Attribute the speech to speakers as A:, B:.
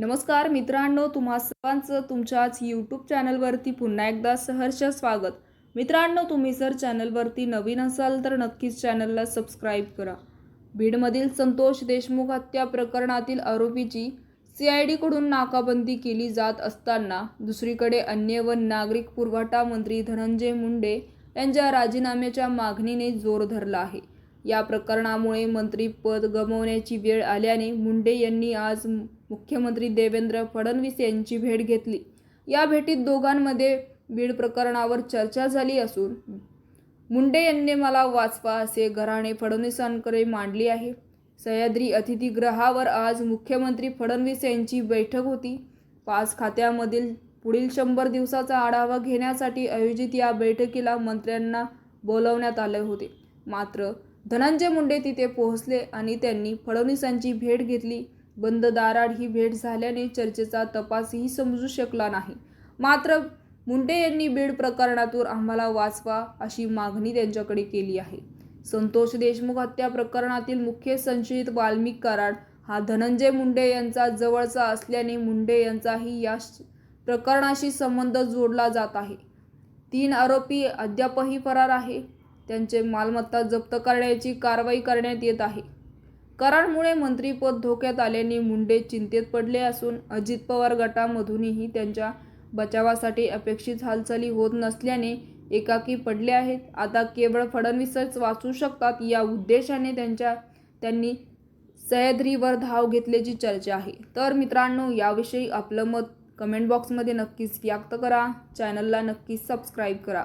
A: नमस्कार मित्रांनो तुम्हा सर्वांचं तुमच्याच यूट्यूब चॅनलवरती पुन्हा एकदा सहर्ष स्वागत. मित्रांनो तुम्ही जर चॅनलवरती नवीन असाल तर नक्कीच चॅनलला सबस्क्राईब करा. बीडमधील संतोष देशमुख हत्या प्रकरणातील आरोपीची सी आय डीकडून नाकाबंदी केली जात असताना दुसरीकडे अन्य व नागरिक पुरवठा मंत्री धनंजय मुंडे यांच्या राजीनाम्याच्या मागणीने जोर धरला आहे. या प्रकरणामुळे मंत्रीपद गमावण्याची वेळ आल्याने मुंडे यांनी आज मुख्यमंत्री देवेंद्र फडणवीस यांची भेट घेतली. या भेटीत दोघांमध्ये बीड प्रकरणावर चर्चा झाली असून मुंडे यांनी मला वाचवा असे घराणे फडणवीसांकडे मांडली आहे. सह्याद्री अतिथीगृहावर आज मुख्यमंत्री फडणवीस यांची बैठक होती. पाच खात्यामधील पुढील शंभर दिवसाचा आढावा घेण्यासाठी आयोजित या बैठकीला मंत्र्यांना बोलवण्यात आले होते. मात्र धनंजय मुंडे तिथे पोहोचले आणि त्यांनी फडणवीसांची भेट घेतली. बंद दाराड ही भेट झाल्याने चर्चेचा तपासही समजू शकला नाही. मात्र मुंडे यांनी बीड प्रकरणातून आम्हाला वाचवा अशी मागणी त्यांच्याकडे केली आहे. संतोष देशमुख हत्या प्रकरणातील मुख्य संशयित वाल्मिक कराड हा धनंजय मुंडे यांचा जवळचा असल्याने मुंडे यांचाही या प्रकरणाशी संबंध जोडला जात आहे. तीन आरोपी अद्यापही फरार आहे. त्यांचे मालमत्ता जप्त करण्याची कारवाई करण्यात येत आहे. कराडमुळे मंत्रीपद धोक्यात आल्याने मुंडे चिंतेत पडले असून अजित पवार गटामधूनही त्यांच्या बचावासाठी अपेक्षित हालचाली होत नसल्याने एकाकी पडले आहेत. आता केवळ फडणवीसच वाचू शकतात या उद्देशाने त्यांच्या त्यांनी सह्याद्रीवर धाव घेतल्याची चर्चा आहे. तर मित्रांनो याविषयी आपलं मत कमेंट बॉक्समध्ये नक्कीच व्यक्त करा. चॅनलला नक्कीच सबस्क्राईब करा.